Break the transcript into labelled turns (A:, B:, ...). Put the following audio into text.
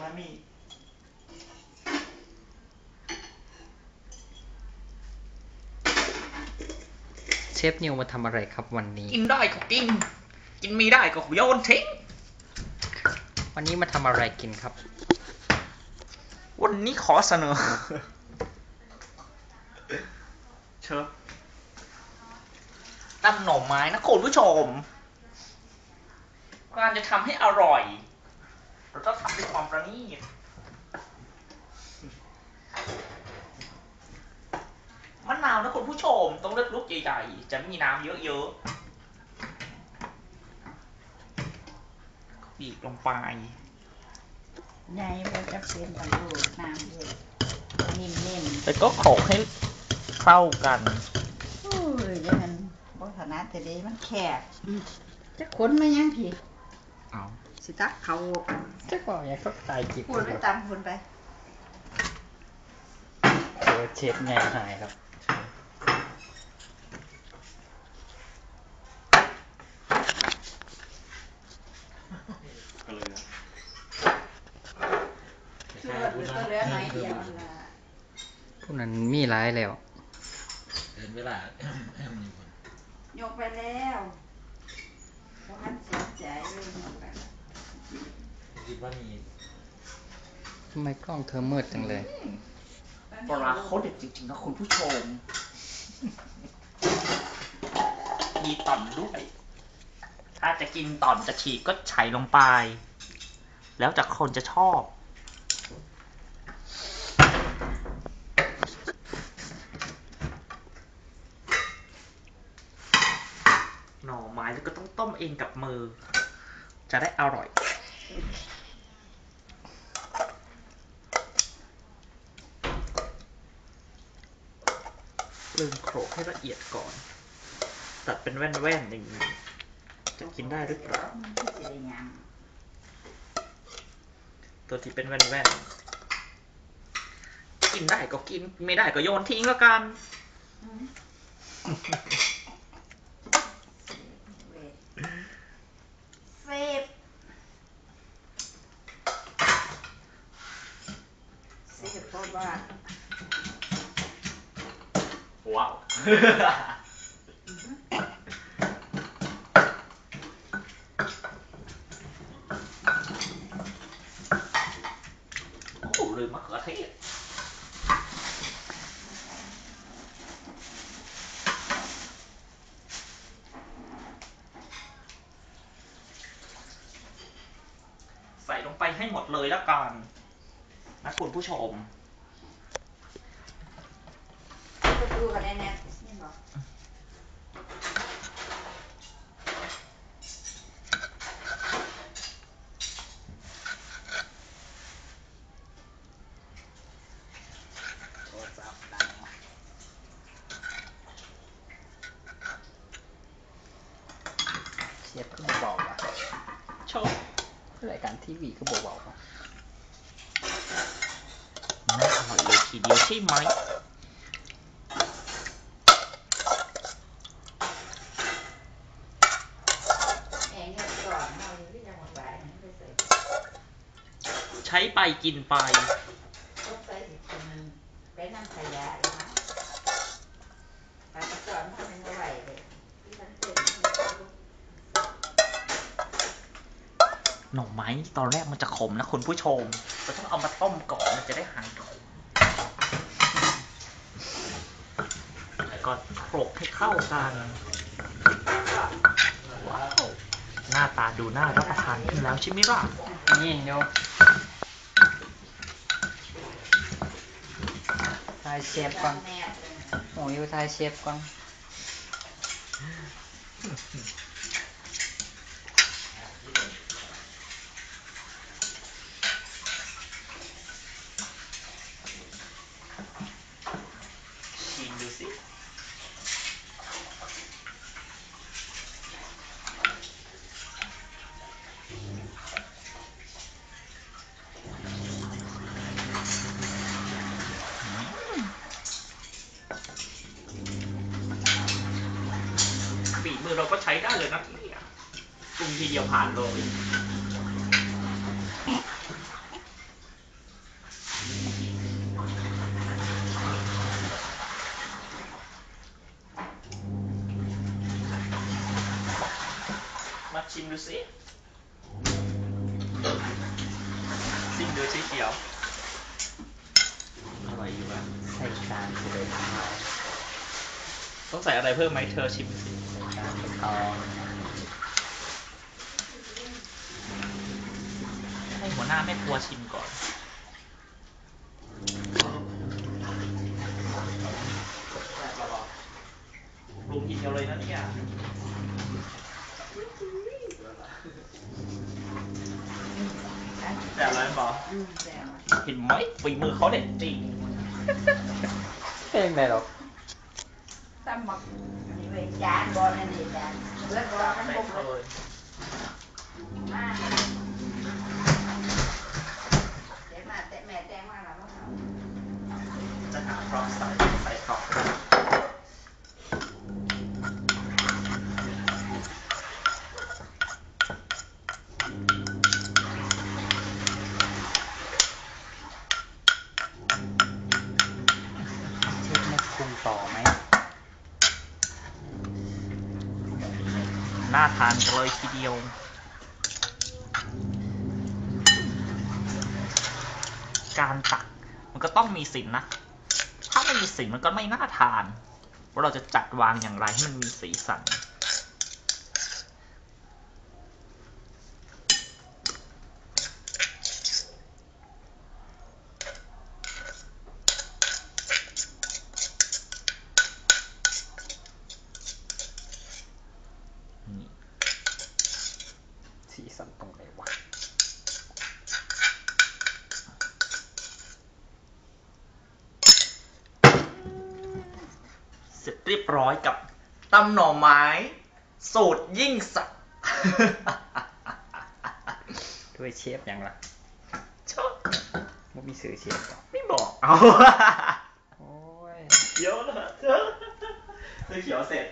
A: มามี่
B: เชฟนิวมาทำอะไรครับวันนี้
A: กินได้ก็กิน กินไม่ได้ก็โยนทิ้ง
B: วันนี้มาทำอะไรกินครับ
A: วันนี้ขอเสนอ เชิญตำหน่อไม้นะคุณผู้ชมการจะทำให้อร่อย เราต้องทำด้วยความประณีตมะนาวนะคุณผู้ชมต้องเลือกลูกใหญ่ๆ จะมีน้ำเยอะๆบีบลงไป
C: ใหญ่บ่จะเป็นตะลูกน้ำด้วยนิ่ม
A: แล้วก็โขลกให้เข้ากัน
C: ๆโอ้ยเดี๋ยวมันบ่ถนัดแต่เดีมันแคบอืมจะขนมายังพี่
A: เอา
C: สิตักเขา
B: จะบอกอย่างเขาตายกี่ค
C: พูด
B: น
C: ไป
B: ครับ
C: ตามคนไป
B: เดี๋ยวเชฟไงหายครับ
A: ก็เลย
C: ช่วยเหลือก็เหลือน้อยเดียวนั่นล่ะ
B: พวกนั้นมีร้ายแล้ว
D: เดินเวลาแอมนี่คน
C: ยกไปแล้วเพราะมันเสียใจเลยยกไปแล้ว
D: คิดว่ามี
B: ทำไมกล้องเธอมืดจังเลย
A: ปลาเขาเด็ดจริงๆนะคุณผู้ชม มีต่อนด้วย ถ้าจะกินต่อนจะฉีกก็ใส่ลงไป แล้วแต่คนจะชอบ หน่อไม้แล้วก็ต้องต้มเองกับมือ จะได้อร่อย ลืมโขลกให้ละเอียดก่อน ตัดเป็นแว่นๆอย่างนี้จะกินได้หรือเปล่า ตัวที่เป็นแว่นๆกินได้ก็กิน ไม่ได้ก็โยนทิ้งแล้วกัน
C: อืมเว้ยเซฟเซฟเพราะ ว่า
A: ว้าว โอ้ลืมมะเขือเทศใส่ลงไปให้หมดเลยแล้วกันนะคุณผู้ชม
C: ก็ ดูกันแน่ๆนี่บอก
B: โทรศัพท์ดังเชฟก็เบาๆว่ะ
A: ชอบ
B: รายการทีวีก็เบาๆว่ะ
A: น่าอร่อยเลยทีเดียวใช่ไหม
C: แองเนี่ยก่อนเราที่จะหมดไปมันไปใส่
A: ใช้ไปกินไป
C: รถใส่สิคนนึงไปนั่งขยะเลยนะปลากระจอนทำเป็นเท่ไหร่เลยที่ทั้งเต็ม
A: หน่อไม้ตอนแรกมันจะขมนะคุณผู้ชมเราต้องเอามาต้มก่อนมันจะได้หายขมแล้วก็โขลกให้เข้ากันว้าวหน้าตาดูน่ารับประทานขึ้นแล้วใช่ไหมล่ะ
B: นี่เดี๋ยว ทายเชฟก่อน
C: แม่
B: โอ้ยทายเชฟก่อน
A: มือเราก็ใช้ได้เลยนะเนี่ยปรุงทีเดียวผ่านเลยมาชิมดูสิชิมดูสีเขียว อร่อยอยู่อะ
B: ใส่จานสวยมาก
A: ต้องใส่อะไรเพิ่มไหมเธอชิมสิ
B: ตอง
A: ให้หัวหน้าแม่ครัวชิมก่อนปรุงทีเดียวเลยนะเนี่ยแต่อะไรบอก
C: อืมแซ่บ
A: เห็นไหมฝีมือเขาเด็ดจริง
B: เพลงไหนหรอก
C: ตำหมักอันนี้ไว้จานบอลนั่นนี่จานเบิดบอลมัน
A: ไม่
C: บุก
A: เค
C: เลย
A: ย
C: มาเดี๋ยวมาแต่แม่แต่งมาแล้วเอา
A: จะหาพร็อพใส่ใส่พร็อพก็ได้
B: เชฟไม่ปรุงต่อไหม
A: น่า ทานกันเลยทีเดียวการตักมันก็ต้องมีสินนะ ถ้าไม่มีสินมันก็ไม่น่าทาน ว่าเราจะจัดวางอย่างไรให้มันมี
B: สีสันตรงไหนวะ
A: เส ร็จเรียบร้อยกับตำหน่อไม้ สูตรยิ่งสักดิ์
B: ด้วยเชฟยังล่ะ
A: ชอบ
B: ไม่มีสื่อเชฟหรอ
A: ไม่บอกเอา
B: โอ้ย
A: เขียวนะเธอเขียวเสร็จ